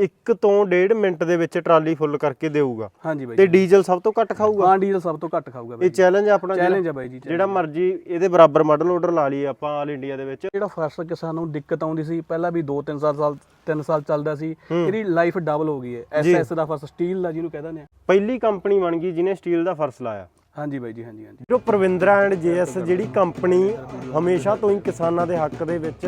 1 ਤੋਂ 1.5 ਮਿੰਟ ਦੇ ਵਿੱਚ ਟਰਾਲੀ ਫੁੱਲ ਕਰਕੇ ਦੇਊਗਾ। ਹਾਂਜੀ ਬਾਈ ਤੇ ਡੀਜ਼ਲ ਸਭ ਤੋਂ ਘੱਟ ਖਾਊਗਾ? ਹਾਂ ਡੀਜ਼ਲ ਸਭ ਤੋਂ ਘੱਟ ਖਾਊਗਾ ਇਹ ਚੈਲੰਜ ਆਪਣਾ ਚੈਲੰਜ ਹੈ ਬਾਈ ਜੀ ਜਿਹੜਾ ਮਰਜ਼ੀ ਇਹਦੇ ਬਰਾਬਰ ਮਾਡਲ ਆਰਡਰ ਲਾ ਲਈਏ ਆਪਾਂ ਆਲ ਇੰਡੀਆ ਦੇ ਵਿੱਚ। ਜਿਹੜਾ ਫਰਸ਼ ਕਿਸਾਨ ਨੂੰ ਦਿੱਕਤ ਆਉਂਦੀ ਸੀ ਪਹਿਲਾਂ ਵੀ 2-3 ਸਾਲ ਸਾਲ 3 ਸਾਲ ਚੱਲਦਾ ਸੀ ਇਹਦੀ ਲਾਈਫ ਡਬਲ ਹੋ ਗਈ ਹੈ। ਐਸਐਸ ਦਾ ਫਰਸ਼ ਸਟੀਲ ਦਾ ਜਿਹਨੂੰ ਕਹਿੰਦੇ ਨੇ ਪਹਿਲੀ ਕੰਪਨੀ ਬਣ ਗਈ ਜਿਹਨੇ ਸਟੀਲ ਦਾ ਫਰਸ਼ ਲਾਇਆ। ਹਾਂਜੀ ਬਾਈ ਜੀ ਹਾਂਜੀ ਹਾਂਜੀ। ਜੋ ਪ੍ਰਵਿੰਦਰਾ ਐਂਡ ਜੇਐਸ ਜਿਹੜੀ ਕੰਪਨੀ ਹਮੇਸ਼ਾ ਤੋਂ ਹੀ ਕਿਸਾਨਾਂ ਦੇ ਹੱਕ ਦੇ ਵਿੱਚ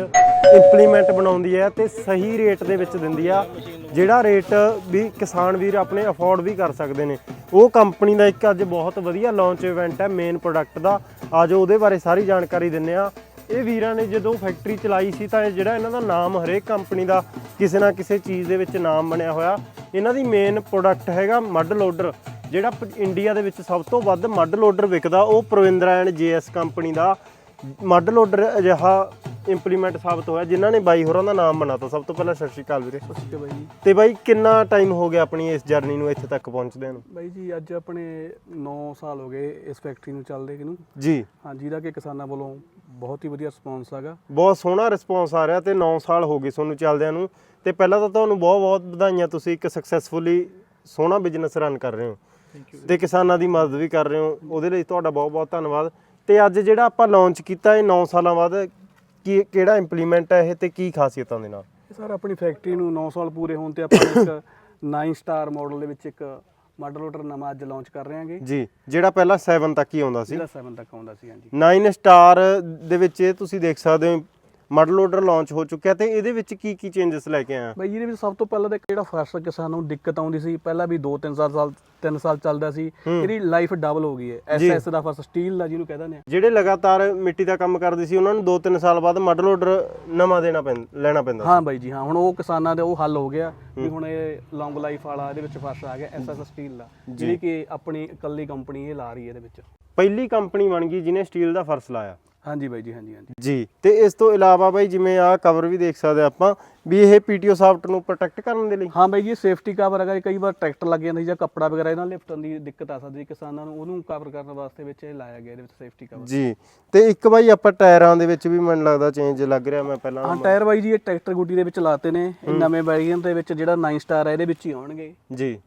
ਇੰਪਲੀਮੈਂਟ ਬਣਾਉਂਦੀ ਹੈ ਤੇ ਸਹੀ ਰੇਟ ਦੇ ਵਿੱਚ ਦਿੰਦੀ ਆ, ਜਿਹੜਾ ਰੇਟ ਵੀ ਕਿਸਾਨ ਵੀਰ ਆਪਣੇ ਅਫੋਰਡ ਵੀ ਕਰ ਸਕਦੇ ਨੇ। ਉਹ ਕੰਪਨੀ ਦਾ ਇੱਕ ਅੱਜ ਬਹੁਤ ਵਧੀਆ ਲਾਂਚ ਇਵੈਂਟ ਹੈ ਮੇਨ ਪ੍ਰੋਡਕਟ ਦਾ। ਆਜੋ ਉਹਦੇ ਬਾਰੇ ਸਾਰੀ ਜਾਣਕਾਰੀ ਦਿੰਨੇ ਆ। ਇਹ ਵੀਰਾਂ ਨੇ ਜਦੋਂ ਫੈਕਟਰੀ ਚਲਾਈ ਸੀ ਤਾਂ ਇਹ ਜਿਹੜਾ ਇਹਨਾਂ ਦਾ ਨਾਮ ਹਰੇਕ ਕੰਪਨੀ ਦਾ ਕਿਸੇ ਨਾ ਕਿਸੇ ਚੀਜ਼ ਦੇ ਵਿੱਚ ਨਾਮ ਬਣਿਆ ਹੋਇਆ। ਇਹਨਾਂ ਦੀ ਮੇਨ ਪ੍ਰੋਡਕਟ ਹੈਗਾ ਮੱਡ ਲੋਡਰ ਜਿਹੜਾ ਪ- ਇੰਡੀਆ ਦੇ ਵਿੱਚ ਸਭ ਤੋਂ ਵੱਧ ਮੱਡ ਲੋਡਰ ਵਿਕਦਾ ਉਹ ਪ੍ਰਵਿੰਦਰਾ ਐਂਡ ਜੇਐਸ ਕੰਪਨੀ ਦਾ। ਮੱਡ ਲੋਡਰ ਅਜਿਹਾ ਇੰਪਲੀਮੈਂਟ ਸਾਬਤ ਹੋਇਆ ਜਿਨ੍ਹਾਂ ਨੇ ਬਾਈ ਹੋਰਾਂ ਦਾ ਨਾਮ ਬਣਾਤਾ। ਸਭ ਤੋਂ ਪਹਿਲਾਂ ਸਤਿ ਸ਼੍ਰੀ ਅਕਾਲ ਵੀਰੇ। ਠੀਕ ਹੈ ਬਾਈ ਜੀ। ਤੇ ਬਾਈ ਕਿੰਨਾ ਟਾਈਮ ਹੋ ਗਿਆ ਆਪਣੀ ਇਸ ਜਰਨੀ ਨੂੰ ਇੱਥੇ ਤੱਕ ਪਹੁੰਚਦਿਆਂ ਨੂੰ? ਬਾਈ ਜੀ ਅੱਜ ਆਪਣੇ 9 ਸਾਲ ਹੋ ਗਏ ਇਸ ਫੈਕਟਰੀ ਨੂੰ ਚੱਲਦੇ ਕਿਨੂੰ ਜੀ। ਹਾਂ ਜਿਹਦਾ ਕਿ ਕਿਸਾਨਾਂ ਵੱਲੋਂ ਬਹੁਤ ਹੀ ਵਧੀਆ ਰਿਸਪੌਂਸ ਹੈਗਾ। ਬਹੁਤ ਸੋਹਣਾ ਰਿਸਪੌਂਸ ਆ ਰਿਹਾ ਤੇ 9 ਸਾਲ ਹੋ ਗਏ ਤੁਹਾਨੂੰ ਚੱਲਦਿਆਂ ਨੂੰ। ਤੇ ਪਹਿਲਾਂ ਤਾਂ ਤੁਹਾਨੂੰ ਬਹੁਤ-ਬਹੁਤ ਵਧਾਈਆਂ ਤੁਸੀਂ ਇੱਕ ਸਕਸੈਸਫੁਲੀ ਸੋਹਣਾ ਬਿਜ਼ਨਸ ਰਨ ਕਰ ਰਹੇ ਹੋ। ਤੇ ਕਿਸਾਨਾਂ ਦੀ ਮਦਦ ਵੀ ਕਰ ਰਹੇ ਹੋ। ਉਹਦੇ ਲਈ ਤੁਹਾਡਾ ਬਹੁਤ-ਬਹੁਤ ਧੰਨਵਾਦ। ਤੇ ਅੱਜ ਜਿਹੜਾ ਆਪਾਂ ਲਾਂਚ ਕੀਤਾ ਇਹ 9 ਸਾਲਾਂ ਬਾਅਦ ਕੀ ਕਿਹੜਾ ਇੰਪਲੀਮੈਂਟ ਹੈ ਇਹ ਤੇ ਕੀ ਖਾਸੀਅਤਾਂ ਦੇ ਨਾਲ? ਸਰ ਆਪਣੀ ਫੈਕਟਰੀ ਨੂੰ 9 ਸਾਲ ਪੂਰੇ ਹੋਣ ਤੇ ਆਪਾਂ ਇੱਕ 9 ਸਟਾਰ ਮਾਡਲ ਦੇ ਵਿੱਚ ਇੱਕ ਮਾਡਲ ਆਰਡਰ ਨਵਾਂ ਅੱਜ ਲਾਂਚ ਕਰ ਰਹੇ ਹਾਂਗੇ। ਜੀ ਜਿਹੜਾ ਪਹਿਲਾਂ 7 ਤੱਕ ਹੀ ਆਉਂਦਾ ਸੀ। ਜਿਹੜਾ 7 ਤੱਕ ਆਉਂਦਾ ਸੀ ਹਾਂਜੀ। 9 ਸਟਾਰ ਦੇ ਵਿੱਚ ਇਹ ਤੁਸੀਂ ਦੇਖ ਸਕਦੇ ਹੋ ਮਾਡਲ ਆਰਡਰ ਲਾਂਚ ਹੋ ਚੁੱਕਿਆ ਤੇ ਇਹਦੇ ਵਿੱਚ ਕੀ ਕੀ ਚੇਂਜਸ ਲੈ ਕੇ ਆਇਆ? ਬਾਈ ਜਿਹਦੇ ਵਿੱਚ ਸਭ ਤੋਂ ਪਹਿਲਾਂ ਤਾਂ ਜਿਹੜਾ ਫਰਸ਼ ਕਿਸਾਨ ਨੂੰ ਦਿੱਕਤ ਆਉਂਦੀ ਸੀ ਪਹਿਲਾਂ ਵੀ 2-3 ਸਾਲ ਸਾਲ 3 ਸਾਲ ਚੱਲਦਾ ਸੀ ਇਹਦੀ ਲਾਈਫ ਡਬਲ ਹੋ ਗਈ ਹੈ। ਐਸਐਸ ਦਾ ਫਰਸ਼ ਸਟੀਲ ਦਾ ਜਿਹਨੂੰ ਕਹਿੰਦੇ ਨੇ ਜਿਹੜੇ ਲਗਾਤਾਰ ਮਿੱਟੀ ਦਾ ਕੰਮ ਕਰਦੇ ਸੀ ਉਹਨਾਂ ਨੂੰ 2-3 ਸਾਲ ਬਾਅਦ ਮਾਡਲ ਆਰਡਰ ਨਵਾਂ ਦੇਣਾ ਪੈਂਦਾ ਲੈਣਾ ਪੈਂਦਾ ਹਾਂ ਬਾਈ ਜੀ ਹਾਂ ਹੁਣ ਉਹ ਕਿਸਾਨਾਂ ਦੇ ਉਹ ਹੱਲ ਹੋ ਗਿਆ ਵੀ ਹੁਣ ਇਹ ਲੌਂਗ ਲਾਈਫ ਵਾਲਾ ਇਹਦੇ ਵਿੱਚ ਫਰਸ਼ ਆ ਗਿਆ ਐਸਐਸ ਸਟੀਲ ਦਾ ਜਿਹੜੀ ਕਿ ਆਪਣੀ ਇਕੱਲੀ ਕੰਪਨੀ ਇਹ ਲਾ ਰਹੀ ਹੈ ਇਹਦੇ ਵਿੱਚ। ਪਹਿਲੀ ਕੰਪਨੀ ਬਣ ਗਈ ਜਿਹਨੇ ਸਟੀਲ ਦਾ ਫਰਸ਼ ਲਾਇਆ। ਹਾਂਜੀ ਬਾਈ ਜੀ ਹਾਂਜੀ ਹਾਂਜੀ। ਜੀ ਤੇ ਇਸ ਤੋਂ ਇਲਾਵਾ ਬਾਈ ਜਿਵੇਂ ਆਹ ਕਵਰ ਵੀ ਦੇਖ ਸਕਦੇ ਆਪਾਂ ਵੀ ਇਹ ਪੀਟੀਓ ਸਾਫਟ ਨੂੰ ਪ੍ਰੋਟੈਕਟ ਕਰਨ ਦੇ ਲਈ? ਹਾਂ ਬਾਈ ਜੀ ਸੇਫਟੀ ਕਵਰ ਜੀ, ਕਈ ਵਾਰ ਟਰੈਕਟਰ ਲੱਗ ਜਾਂਦਾ ਜਾਂ ਕੱਪੜਾ ਵਗੈਰਾ ਇਹਨਾਂ ਲਿਫਟਣ ਦੀ ਦਿੱਕਤ ਆ ਸਕਦੀ ਕਿਸਾਨਾਂ ਨੂੰ ਉਹਨੂੰ ਕਵਰ ਕਰਨ ਵਾਸਤੇ ਵਿੱਚ ਇਹ ਲਾਇਆ ਗਿਆ ਇਹਦੇ ਵਿੱਚ ਸੇਫਟੀ ਕਵਰ ਜੀ ਤੇ ਇੱਕ ਬਾਈ ਆਪਾਂ ਟਾਇਰਾਂ ਦੇ ਵਿੱਚ ਵੀ ਮੈਨੂੰ ਲੱਗਦਾ ਚੇਂਜ ਲੱਗ ਰਿਹਾ ਮੈਂ ਪਹਿਲਾਂ ਹਾਂ ਟਾਇਰ ਬਾਈ ਜੀ ਇਹ ਟਰੈਕਟਰ ਗੁੱਡੀ ਦੇ ਵਿੱਚ ਲਾਤੇ ਨੇ ਇਹ ਨਵੇਂ ਵੈਰੀਐਂਟ ਦੇ ਵਿੱਚ ਜਿਹੜਾ 9 ਸਟਾਰ ਹੈ ਇਹਦੇ ਵਿੱਚ ਹੀ ਆਉਣਗੇ। ਜੀ।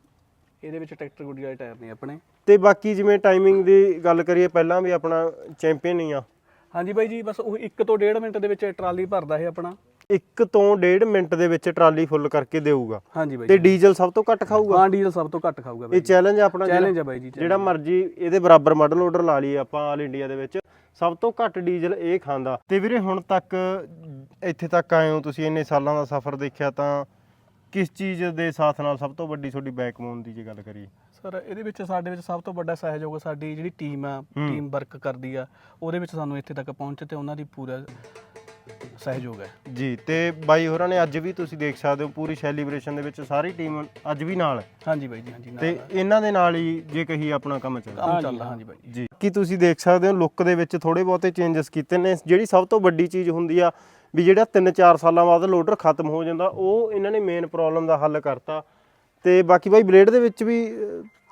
ਇਹਦੇ ਵਿੱਚ ਟਰੈਕਟਰ ਗੁੱਡੀ ਵਾਲੇ ਟਾਇਰ ਨੇ ਆਪਣੇ। ਤੇ ਬਾਕੀ ਜਿਵੇਂ ਟਾਈਮਿੰਗ ਦੀ ਗੱਲ ਕਰੀਏ ਪਹਿਲਾਂ ਵੀ ਆਪਣਾ ਚੈਂਪੀਅਨ ਹੀ ਆ। ਹਾਂਜੀ ਬਾਈ ਜੀ ਬਸ ਉਹ 1 ਤੋਂ 1.5 ਮਿੰਟ ਦੇ ਵਿੱਚ ਟਰਾਲੀ ਭਰਦਾ ਹੈ ਆਪਣਾ। 1 ਤੋਂ 1.5 ਮਿੰਟ ਦੇ ਵਿੱਚ ਟਰਾਲੀ ਫੁੱਲ ਕਰਕੇ ਦੇਊਗਾ। ਹਾਂਜੀ ਬਾਈ ਤੇ ਡੀਜ਼ਲ ਸਭ ਤੋਂ ਘੱਟ ਖਾਊਗਾ? ਹਾਂ ਡੀਜ਼ਲ ਸਭ ਤੋਂ ਘੱਟ ਖਾਊਗਾ ਬਾਈ ਇਹ ਚੈਲੰਜ ਆਪਣਾ ਜਿਹੜਾ- ਚੈਲੰਜ ਹੈ ਬਾਈ ਜੀ ਜਿਹੜਾ ਮਰਜ਼ੀ ਇਹਦੇ ਬਰਾਬਰ ਮਾਡਲ ਆਰਡਰ ਲਾ ਲਈਏ ਆਪਾਂ ਆਲ ਇੰਡੀਆ ਦੇ ਵਿੱਚ। ਸਭ ਤੋਂ ਘੱਟ ਡੀਜ਼ਲ ਇਹ ਖਾਂਦਾ। ਤੇ ਵੀਰੇ ਹੁਣ ਤੱਕ ਇੱਥੇ ਤੱਕ ਆਏ ਹੋ ਤੁਸੀਂ ਇੰਨੇ ਸਾਲਾਂ ਦਾ ਸਫ਼ਰ ਦੇਖਿਆ ਤਾਂ ਕਿਸ ਚੀਜ਼ ਦੇ ਸਾਥ ਨਾਲ ਸਭ ਤੋਂ ਵੱਡੀ ਤੁਹਾਡੀ ਬੈਕਬੋਨ ਦੀ ਜੇ ਗੱਲ ਕਰੀਏ? ਸਰ ਇਹਦੇ ਵਿੱਚ ਸਾਡੇ ਵਿੱਚ ਸਭ ਤੋਂ ਵੱਡਾ ਸਹਿਯੋਗ ਸਾਡੀ ਜਿਹੜੀ ਟੀਮ ਆ ਟੀਮ ਵਰਕ ਕਰਦੀ ਆ ਉਹਦੇ ਵਿੱਚ ਸਾਨੂੰ ਇੱਥੇ ਤੱਕ ਪਹੁੰਚੇ ਤੇ ਉਹਨਾਂ ਦੀ ਪੂਰਾ ਸਹਿਯੋਗ ਹੈ। ਜੀ ਤੇ ਬਾਈ ਹੋਰਾਂ ਨੇ ਅੱਜ ਵੀ ਤੁਸੀਂ ਦੇਖ ਸਕਦੇ ਹੋ ਪੂਰੀ ਸੈਲੀਬ੍ਰੇਸ਼ਨ ਦੇ ਵਿੱਚ ਸਾਰੀ ਟੀਮ ਅੱਜ ਵੀ ਨਾਲ ਹੈ। ਹਾਂਜੀ ਬਾਈ ਜੀ ਹਾਂਜੀ ਨਾਲ ਤੇ ਇਹਨਾਂ ਦੇ ਨਾਲ ਹੀ ਜੇ ਕਹੀ ਆਪਣਾ ਕੰਮ ਚੱਲਦਾ। ਕੰਮ ਚੱਲਦਾ ਹਾਂਜੀ ਬਾਈ ਜੀ। ਕੀ ਤੁਸੀਂ ਦੇਖ ਸਕਦੇ ਹੋ ਲੁੱਕ ਦੇ ਵਿੱਚ ਥੋੜੇ ਬਹੁਤੇ ਚੇਂਜਸ ਕੀਤੇ ਨੇ। ਜਿਹੜੀ ਸਭ ਤੋਂ ਵੱਡੀ ਚੀਜ਼ ਹੁੰਦੀ ਆ ਵੀ ਜਿਹੜਾ 3-4 ਸਾਲਾਂ ਬਾਅਦ ਲੋਡਰ ਖਤਮ ਹੋ ਜਾਂਦਾ ਉਹ ਇਹਨਾਂ ਨੇ ਮੇਨ ਪ੍ਰੋਬਲਮ ਦਾ ਹੱਲ ਕਰਤਾ। ਤੇ ਬਾਕੀ ਬਾਈ ਬਲੇਡ ਦੇ ਵਿੱਚ ਵੀ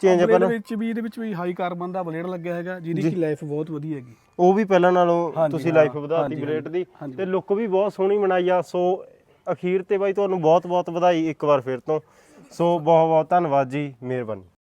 ਚੇਂਜ ਬਲੇਡ ਪਹਿਲਾਂ ਵਿੱਚ ਵੀ ਇਹਦੇ ਵਿੱਚ ਵੀ ਹਾਈ ਕਾਰਬਨ ਦਾ ਬਲੇਡ ਲੱਗਿਆ ਹੈਗਾ ਜਿਹਦੀ ਕਿ ਲਾਈਫ ਬਹੁਤ ਵਧੀਆ ਹੈਗੀ। ਉਹ ਵੀ ਪਹਿਲਾਂ ਨਾਲੋਂ ਤੁਸੀਂ ਲਾਈਫ ਵਧਾਤੀ ਬਲੇਡ ਦੀ। ਤੇ ਲੁੱਕ ਵੀ ਬਹੁਤ ਸੋਹਣੀ ਬਣਾਈ ਆ ਸੋ ਅਖੀਰ ਤੇ ਬਾਈ ਤੁਹਾਨੂੰ ਬਹੁਤ ਬਹੁਤ ਵਧਾਈ ਇੱਕ ਵਾਰ ਫਿਰ ਤੋਂ। ਸੋ ਬਹੁਤ ਬਹੁਤ ਧੰਨਵਾਦ ਜੀ ਮਿਹਰਬਾਨੀ।